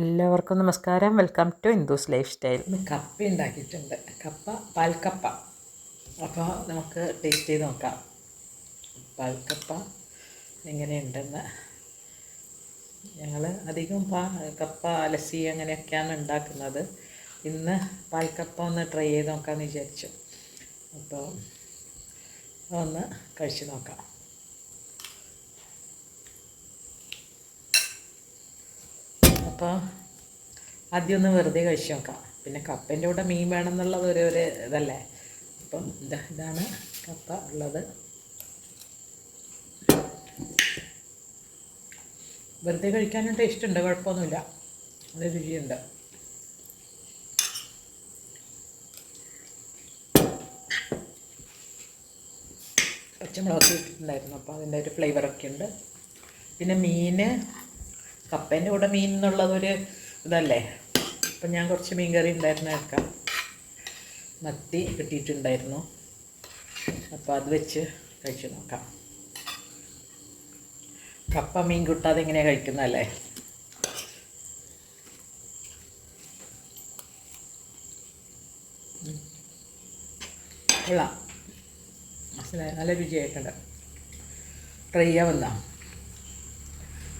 എല്ലാവർക്കും നമസ്കാരം. Welcome to Hindu's lifestyle കപ്പ ഉണ്ടാക്കിയിട്ടുണ്ട്. കപ്പ പാൽക്കപ്പ. അപ്പോൾ നമുക്ക് ടേസ്റ്റ് ചെയ്ത് നോക്കാം. പാൽക്കപ്പ എങ്ങനെയുണ്ടെന്ന്. ഞങ്ങൾ അധികം പാ കപ്പ അലസി അങ്ങനെയൊക്കെയാണ് ഉണ്ടാക്കുന്നത്. ഇന്ന് പാൽക്കപ്പ ഒന്ന് ട്രൈ ചെയ്ത് നോക്കാമെന്ന് വിചാരിച്ചു. അപ്പോൾ ഒന്ന് കഴിച്ച് നോക്കാം. അപ്പോൾ ആദ്യം ഒന്ന് വെറുതെ കഴിച്ച് നോക്കാം. പിന്നെ കപ്പേന്റെ കൂടെ മീൻ വേണം എന്നുള്ളത് ഒരു ഒരു ഇതല്ലേ? അപ്പം ഇതാ ഇതാണ് കപ്പ ഉള്ളത്. വെറുതെ കഴിക്കാനും ടേസ്റ്റ് ഉണ്ട് കുഴപ്പമൊന്നുമില്ല. അത് രുചിയുണ്ട്. പച്ചമുളക് ഇട്ടിട്ടുണ്ടായിരുന്നു അപ്പോൾ അതിന്റെ ഒരു ഫ്ലേവറൊക്കെ ഉണ്ട്. പിന്നെ മീൻ കപ്പേന്റെ കൂടെ മീൻ എന്നുള്ളതൊരു ഇതല്ലേ? അപ്പം ഞാൻ കുറച്ച് മീൻ കറി ഉണ്ടായിരുന്നു എടുക്കാം മത്തി കിട്ടിയിട്ടുണ്ടായിരുന്നു. അപ്പോൾ അത് വെച്ച് കഴിച്ചു നോക്കാം. കപ്പ മീൻ കിട്ടാതെ എങ്ങനെയാണ് കഴിക്കുന്നതല്ലേ. കൊള്ളാം. നല്ല രുചിയായിട്ടുണ്ട്. ട്രൈ ചെയ്യാവുന്ന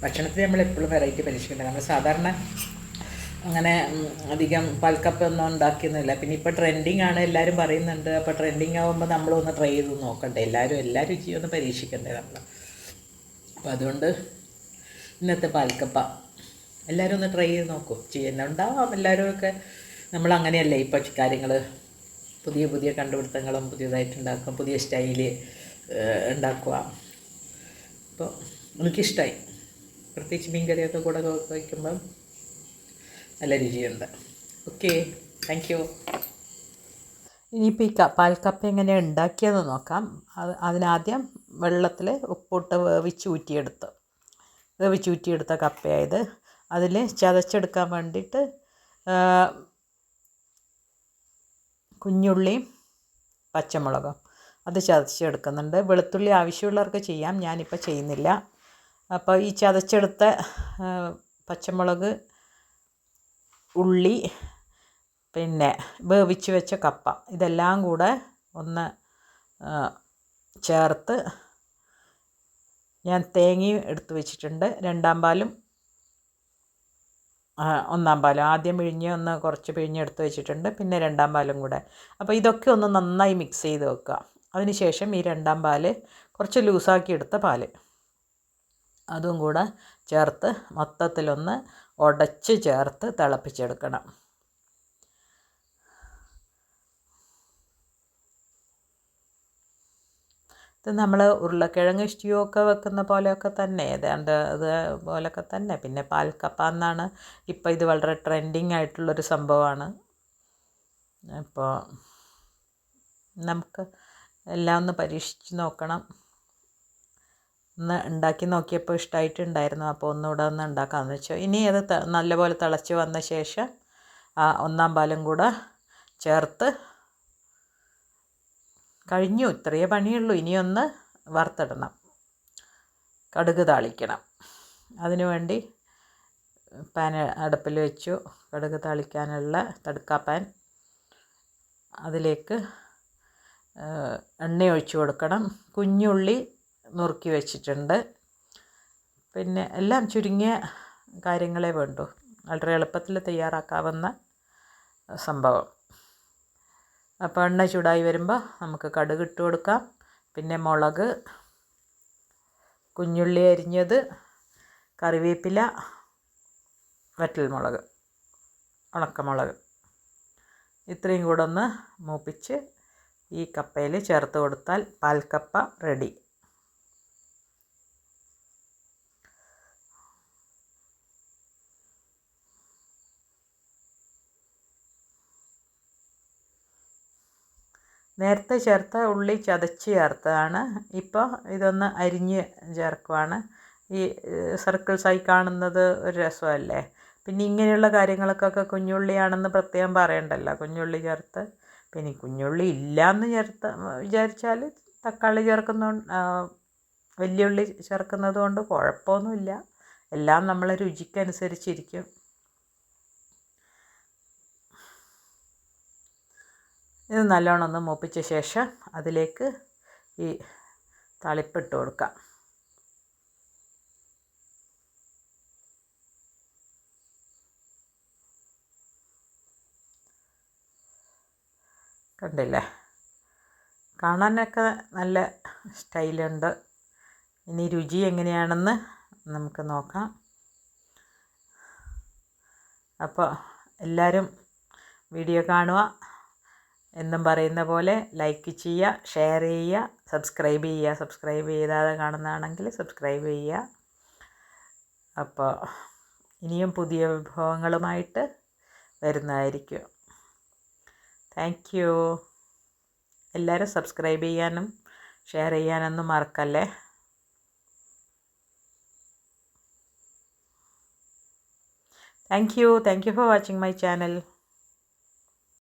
ഭക്ഷണത്തിൽ നമ്മൾ എപ്പോഴും വെറൈറ്റി പരീക്ഷിക്കേണ്ട നമ്മൾ സാധാരണ അങ്ങനെ അധികം പൽക്കപ്പ് ഒന്നും ഉണ്ടാക്കിയൊന്നുമില്ല. പിന്നെ ഇപ്പോൾ ട്രെൻഡിങ് ആണ് എല്ലാവരും പറയുന്നുണ്ട്. അപ്പോൾ ട്രെൻഡിങ് ആകുമ്പോൾ നമ്മളൊന്ന് ട്രൈ ചെയ്ത് നോക്കണ്ടേ. എല്ലാവരും എല്ലാ രുചിയും ഒന്ന് പരീക്ഷിക്കണ്ടേ നമ്മൾ. അപ്പോൾ അതുകൊണ്ട് ഇന്നത്തെ പാൽക്കപ്പ. എല്ലാവരും ഒന്ന് ട്രൈ ചെയ്ത് നോക്കൂ. ചെയ്യുന്നുണ്ടാവാം. എല്ലാവരും ഒക്കെ നമ്മൾ അങ്ങനെയല്ലേ ഇപ്പോൾ കാര്യങ്ങൾ പുതിയ പുതിയ കണ്ടുപിടുത്തങ്ങളും പുതിയതായിട്ട് ഉണ്ടാക്കും പുതിയ സ്റ്റൈൽ ഉണ്ടാക്കുക. അപ്പോൾ എനിക്കിഷ്ടമായി പ്രത്യേകിച്ച് മീൻ കറിയൊക്കെ കൂടെ വയ്ക്കുമ്പം നല്ല രുചിയുണ്ട്. ഓക്കെ താങ്ക് യു ഇനിയിപ്പോൾ ഈ പാൽക്കപ്പ എങ്ങനെ ഉണ്ടാക്കിയതെന്ന് നോക്കാം. അത് അതിനാദ്യം വെള്ളത്തിൽ ഉപ്പിട്ട് വേവിച്ച് ഊറ്റിയെടുത്ത്. വേവിച്ച് ഊറ്റിയെടുത്ത കപ്പയായത് അതിൽ ചതച്ചെടുക്കാൻ വേണ്ടിയിട്ട് കുഞ്ഞുള്ളിയും പച്ചമുളകും. അത് ചതച്ചെടുക്കുന്നുണ്ട്. വെളുത്തുള്ളി ആവശ്യമുള്ളവർക്ക് ചെയ്യാം. ഞാനിപ്പോൾ ചെയ്യുന്നില്ല. അപ്പോൾ ഈ ചതച്ചെടുത്ത പച്ചമുളക് ഉള്ളി പിന്നെ വേവിച്ച് വെച്ച കപ്പ ഇതെല്ലാം കൂടെ ഒന്ന് ചേർത്ത് ഞാൻ തേങ്ങയും എടുത്ത് വെച്ചിട്ടുണ്ട്. രണ്ടാം പാലും ഒന്നാം പാലും. ആദ്യം പിഴിഞ്ഞ് ഒന്ന് കുറച്ച് പിഴിഞ്ഞ് എടുത്ത് വെച്ചിട്ടുണ്ട്. പിന്നെ രണ്ടാം പാലും കൂടെ. അപ്പോൾ ഇതൊക്കെ ഒന്ന് നന്നായി മിക്സ് ചെയ്ത് വെക്കുക. അതിനുശേഷം ഈ രണ്ടാം പാൽ കുറച്ച് ലൂസാക്കി എടുത്ത പാൽ. അതും കൂടെ ചേർത്ത് മൊത്തത്തിലൊന്ന് ഉടച്ച് ചേർത്ത് തിളപ്പിച്ചെടുക്കണം. ഇത് നമ്മൾ ഉരുളക്കിഴങ്ങ് സ്റ്റ്യൂ ഒക്കെ വെക്കുന്ന പോലെയൊക്കെ തന്നെ ഏതാണ്ട് അത് പോലെയൊക്കെ തന്നെ. പിന്നെ പാൽക്കപ്പ എന്നാണ് ഇപ്പോൾ ഇത് വളരെ ട്രെൻഡിങ് ആയിട്ടുള്ളൊരു സംഭവമാണ് അപ്പോൾ നമുക്ക് എല്ലാം ഒന്ന് പരീക്ഷിച്ച് നോക്കണം. ഒന്ന് ഉണ്ടാക്കി നോക്കിയപ്പോൾ ഇഷ്ടമായിട്ടുണ്ടായിരുന്നു അപ്പോൾ ഒന്നുകൂടെ ഒന്ന് ഉണ്ടാക്കാമെന്ന് വെച്ചു. ഇനി അത് നല്ലപോലെ തിളച്ച് വന്ന ശേഷം ആ ഒന്നാം പാലും കൂടെ ചേർത്ത് കഴിഞ്ഞു. ഇത്രയേ പണിയുള്ളൂ. ഇനിയൊന്ന് വറുത്തിടണം. കടുക് താളിക്കണം. അതിനുവേണ്ടി പാൻ അടുപ്പിൽ വെച്ചു. കടുക് താളിക്കാനുള്ള തടുക്കാപ്പാൻ അതിലേക്ക് എണ്ണ ഒഴിച്ചു കൊടുക്കണം. കുഞ്ഞുള്ളി നുറുക്കി വെച്ചിട്ടുണ്ട്. പിന്നെ എല്ലാം ചുരുങ്ങിയ കാര്യങ്ങളെ വേണ്ടൂ. വളരെ എളുപ്പത്തിൽ തയ്യാറാക്കാവുന്ന സംഭവം. അപ്പോൾ എണ്ണ ചൂടായി വരുമ്പോൾ നമുക്ക് കടുക് ഇട്ട് കൊടുക്കാം. പിന്നെ മുളക് കുഞ്ഞുള്ളി അരിഞ്ഞത് കറിവേപ്പില വറ്റൽമുളക് ഉണക്കമുളക്. ഇത്രയും കൂടെ ഒന്ന് മൂപ്പിച്ച് ഈ കപ്പയിൽ ചേർത്ത് കൊടുത്താൽ പാൽക്കപ്പ റെഡി. നേരത്തെ ചേർത്ത ഉള്ളി ചതച്ച് ചേർത്തതാണ് ഇപ്പോൾ ഇതൊന്ന് അരിഞ്ഞ് ചേർക്കുവാണ്. ഈ സർക്കിൾസായി കാണുന്നത് ഒരു രസമല്ലേ? പിന്നെ ഇങ്ങനെയുള്ള കാര്യങ്ങൾക്കൊക്കെ കുഞ്ഞുള്ളിയാണെന്ന് പ്രത്യേകം പറയണ്ടല്ലോ കുഞ്ഞുള്ളി ചേർത്ത്. പിന്നെ കുഞ്ഞുള്ളി ഇല്ലയെന്ന് ചേർത്ത് വിചാരിച്ചാൽ തക്കാളി ചേർക്കുന്ന വലിയ ഉള്ളി ചേർക്കുന്നത് കൊണ്ട് കുഴപ്പമൊന്നുമില്ല. എല്ലാം നമ്മളെ രുചിക്കനുസരിച്ചിരിക്കും. ഇത് നല്ലോണം ഒന്ന് മൂപ്പിച്ച ശേഷം അതിലേക്ക് ഈ തളിപ്പിട്ട് കൊടുക്കാം. കണ്ടില്ലേ? കാണാനൊക്കെ നല്ല സ്റ്റൈലുണ്ട്. ഇനി രുചി എങ്ങനെയാണെന്ന് നമുക്ക് നോക്കാം. അപ്പോൾ എല്ലാവരും വീഡിയോ കാണുക. എന്നും പറയുന്ന പോലെ ലൈക്ക് ചെയ്യുക ഷെയർ ചെയ്യുക സബ്സ്ക്രൈബ് ചെയ്യുക. സബ്സ്ക്രൈബ് ചെയ്താതെ കാണുന്നതാണെങ്കിൽ സബ്സ്ക്രൈബ് ചെയ്യുക. അപ്പോൾ ഇനിയും പുതിയ വിഭവങ്ങളുമായിട്ട് വരുന്നതായിരിക്കും. താങ്ക് യു എല്ലാവരും സബ്സ്ക്രൈബ് ചെയ്യാനും ഷെയർ ചെയ്യാനൊന്നും മറക്കല്ലേ? Thank you thank you for watching my channel